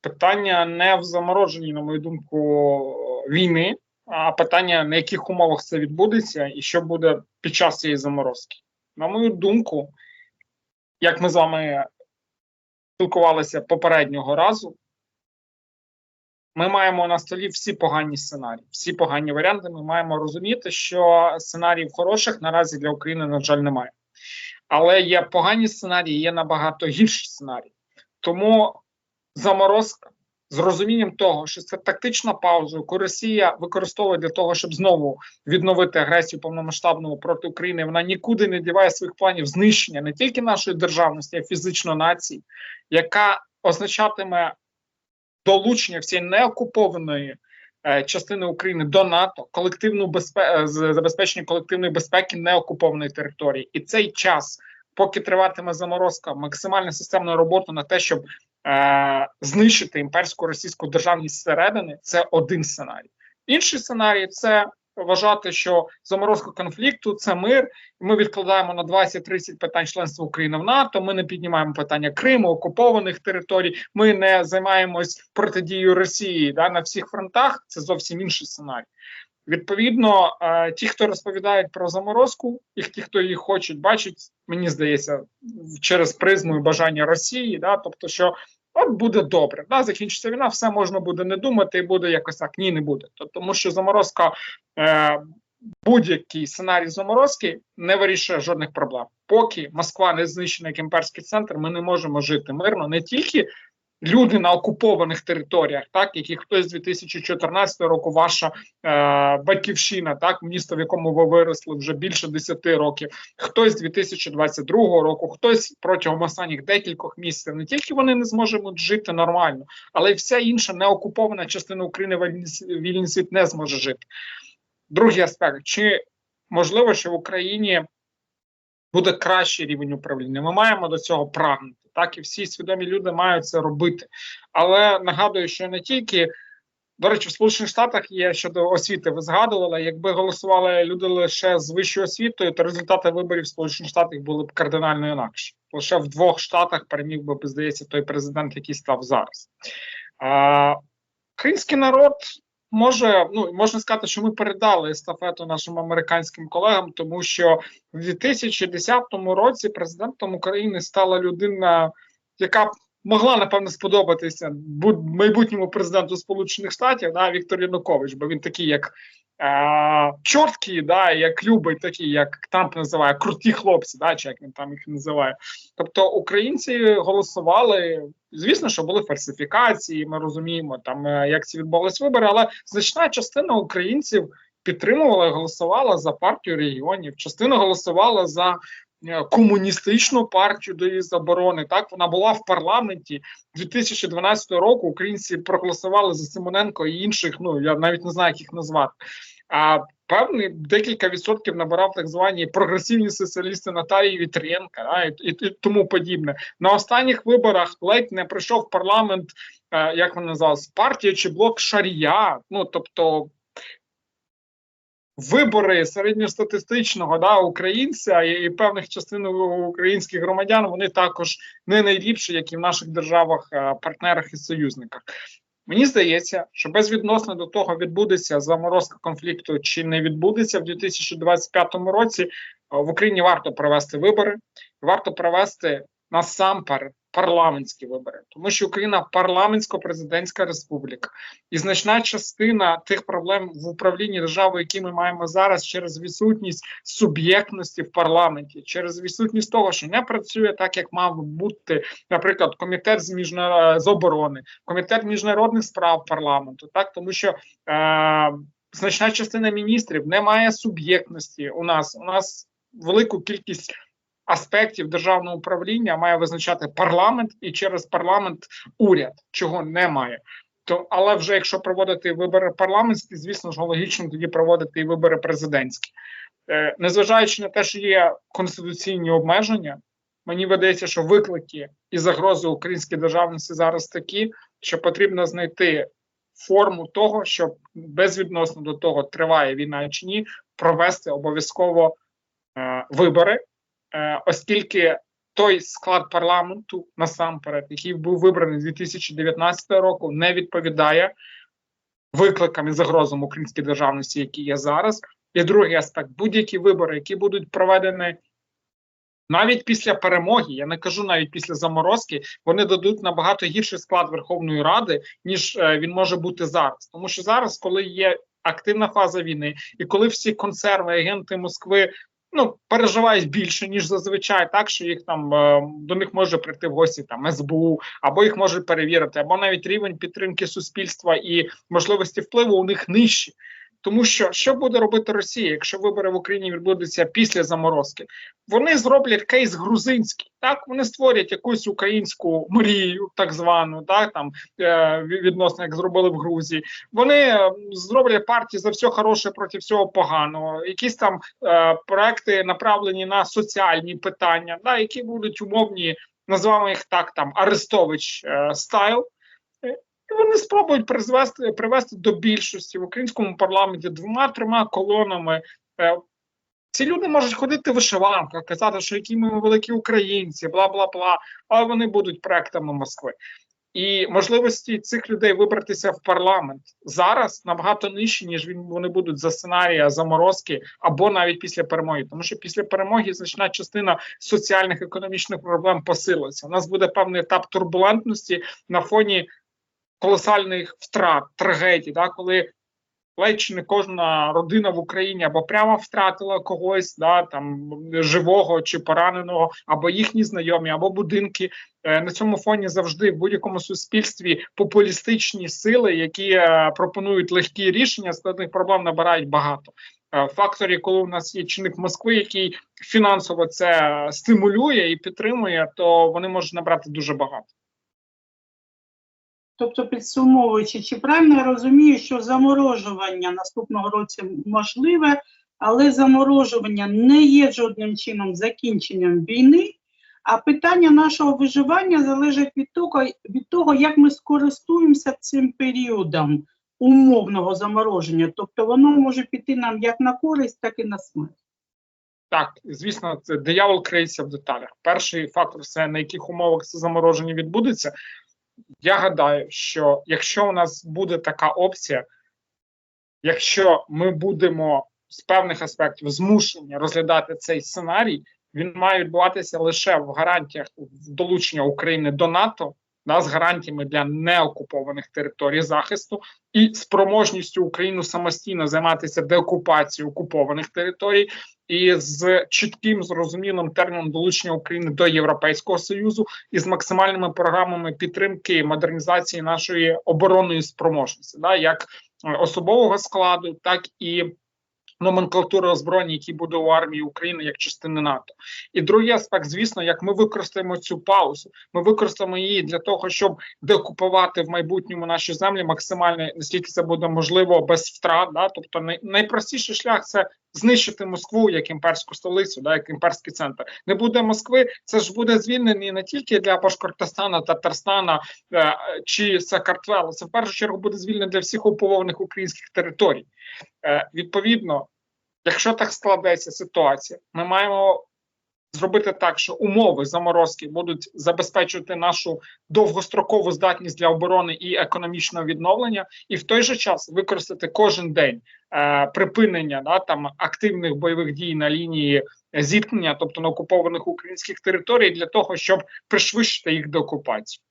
Питання не в замороженні, на мою думку, війни, а питання на яких умовах це відбудеться, і що буде під час цієї заморозки. На мою думку, як ми з вами спілкувалися попереднього разу, ми маємо на столі всі погані сценарії, всі погані варіанти. Ми маємо розуміти, що сценаріїв хороших наразі для України, на жаль, немає. Але є погані сценарії, є набагато гірші сценарії. Тому заморозка з розумінням того, що це тактична пауза, яку Росія використовує для того, щоб знову відновити агресію повномасштабну проти України. Вона нікуди не діває своїх планів знищення не тільки нашої державності, а й фізично нації, яка означатиме долучення всієї неокупованої е, частини України до НАТО, колективну безпеку забезпечення колективної безпеки неокупованої території, і цей час, поки триватиме заморозка, максимальна системна робота на те, щоб е, знищити імперську російську державність зсередини, це один сценарій. Інший сценарій це вважати, що заморозка конфлікту це мир. Ми відкладаємо на 20-30 питань членства України в НАТО. Ми не піднімаємо питання Криму, окупованих територій. Ми не займаємось протидією Росії да, на всіх фронтах. Це зовсім інший сценарій. Відповідно, е, ті, хто розповідають про заморозку, і ті, хто її хочуть, бачать, мені здається, через призму і бажання Росії, да, тобто, що от буде добре, да, закінчиться війна, все можна буде не думати, і буде якось так. Ні, не буде. Тобто, тому що заморозка, е, будь-який сценарій заморозки не вирішує жодних проблем. Поки Москва не знищена як імперський центр, ми не можемо жити мирно не тільки люди на окупованих територіях, так які хтось з 2014 року, ваша е, батьківщина, так місто, в якому ви виросли вже більше 10 років, хтось з 2022 року, хтось протягом останніх декількох місяців. Не тільки вони не зможуть жити нормально, але й вся інша неокупована частина України вільний, світ не зможе жити. Другий аспект: чи можливо, що в Україні буде кращий рівень управління? Ми маємо до цього прагнути. Так і всі свідомі люди мають це робити. Але нагадую, що не тільки до речі, в Сполучених Штатах є щодо освіти. Ви згадували, якби голосували люди лише з вищою освітою, то результати виборів в Сполучених Штатах були б кардинально інакші. Лише в двох штатах переміг би, здається, той президент, який став зараз. А, Український народ може, ну можна сказати, що ми передали естафету нашим американським колегам, тому що в 2010 році президентом України стала людина, яка могла напевно сподобатися майбутньому президенту Сполучених Штатів да, Віктор Янукович, бо він такий, як е, чорткі, да, як любить такі, як Трамп називає круті хлопці, да, чи як він там їх називає. Тобто українці голосували. Звісно, що були фальсифікації. Ми розуміємо, там е, як ці відбувалися вибори, але значна частина українців підтримувала голосувала за партію регіонів. Частина голосувала за комуністичну партію до її заборони. Так вона була в парламенті 2012 року. Українці проголосували за Симоненко і інших. Ну я навіть не знаю, як їх назвати. А певний декілька відсотків набирав так звані прогресивні соціалісти Наталії Вітренка да, і, і, і тому подібне. На останніх виборах ледь не прийшов парламент, е, як вона називалась, партія чи блок Шарія. Ну тобто. Вибори середньостатистичного да, українця і, і певних частин українських громадян вони також не найліпші, як і в наших державах, е, партнерах і союзниках. Мені здається, що безвідносно до того, відбудеться заморозка конфлікту чи не відбудеться в 2025 році. В Україні варто провести вибори, варто провести насамперед парламентські вибори, тому що Україна парламентсько-президентська республіка, і значна частина тих проблем в управлінні державою, які ми маємо зараз, через відсутність суб'єктності в парламенті, через відсутність того, що не працює так, як мав бути, наприклад, комітет з міжна... з оборони, комітет міжнародних справ парламенту, так тому що. Е... Значна частина міністрів не має суб'єктності. У нас у нас велику кількість аспектів державного управління має визначати парламент і через парламент уряд, чого немає. То, але вже якщо проводити вибори парламентські, звісно ж, логічно тоді проводити і вибори президентські, е, незважаючи на те, що є конституційні обмеження, мені видається, що виклики і загрози української державності зараз такі, що потрібно знайти форму того, щоб безвідносно до того, триває війна чи ні, провести обов'язково е, вибори. Е, оскільки той склад парламенту насамперед, який був вибраний з 2019 року, не відповідає викликам і загрозам української державності, які є зараз. І другий аспект: будь-які вибори, які будуть проведені навіть після перемоги, я не кажу навіть після заморозки, вони дадуть набагато гірший склад Верховної Ради, ніж е, він може бути зараз. Тому що зараз, коли є активна фаза війни, і коли всі консерви, агенти Москви. Ну, переживають більше ніж зазвичай, так що їх там е, до них може прийти в гості там СБУ, або їх можуть перевірити, або навіть рівень підтримки суспільства і можливості впливу у них нижчі. Тому що що буде робити Росія, якщо вибори в Україні відбудуться після заморозки? Вони зроблять кейс грузинський. Так вони створять якусь українську мрію, так звану, так там е, відносно як зробили в Грузії. Вони е, зроблять партії за все хороше проти всього поганого. Якісь там е, проекти направлені на соціальні питання, да, які будуть умовні, називаємо їх так, там Арестович е, стайл. І вони спробують призвести привести до більшості в українському парламенті двома-трьома колонами. Е, ці люди можуть ходити в вишиванках, казати, що які ми великі українці, бла бла бла. Але вони будуть проектами Москви. І можливості цих людей вибратися в парламент зараз набагато нижчі, ніж він вони будуть за сценарія заморозки або навіть після перемоги. Тому що після перемоги значна частина соціальних економічних проблем посилиться. У нас буде певний етап турбулентності на фоні колосальних втрат, трагедій, да, коли ледь чи не кожна родина в Україні або прямо втратила когось, да, там живого чи пораненого, або їхні знайомі, або будинки. Е, на цьому фоні завжди в будь-якому суспільстві популістичні сили, які е, пропонують легкі рішення складних проблем, набирають багато. Е, факторі, коли у нас є чинник Москви, який фінансово це стимулює і підтримує, то вони можуть набрати дуже багато. Тобто, підсумовуючи, чи правильно я розумію, що заморожування наступного року можливе, але заморожування не є жодним чином закінченням війни, а питання нашого виживання залежить від того, від того, як ми скористуємося цим періодом умовного замороження. Тобто воно може піти нам як на користь, так і на смерть. Так, звісно, це диявол криється в деталях. Перший фактор це на яких умовах це замороження відбудеться. Я гадаю, що якщо у нас буде така опція, якщо ми будемо з певних аспектів змушені розглядати цей сценарій, він має відбуватися лише в гарантіях долучення України до НАТО, да, з гарантіями для неокупованих територій захисту і спроможністю України самостійно займатися деокупацією окупованих територій, і з чітким зрозумілим терміном долучення України до Європейського союзу і з максимальними програмами підтримки модернізації нашої оборонної спроможності, да, як особового складу, так і номенклатури озброєння, які буде у армії України як частини НАТО, і другий аспект, звісно, як ми використаємо цю паузу. Ми використаємо її для того, щоб декупувати в майбутньому наші землі максимально наскільки це буде можливо без втрат. Да? Тобто, найпростіший шлях це знищити Москву як імперську столицю, да, як імперський центр. Не буде Москви, це ж буде звільнений не тільки для Башкортостана, Татарстана е, чи Сакартвела. Це в першу чергу буде звільнений для всіх окупованих українських територій. Е, Відповідно, якщо так складеться ситуація, ми маємо. Зробити так, що умови заморозки будуть забезпечувати нашу довгострокову здатність для оборони і економічного відновлення, і в той же час використати кожен день е, припинення да, там активних бойових дій на лінії зіткнення, тобто на окупованих українських територій, для того, щоб пришвидшити їх деокупацію.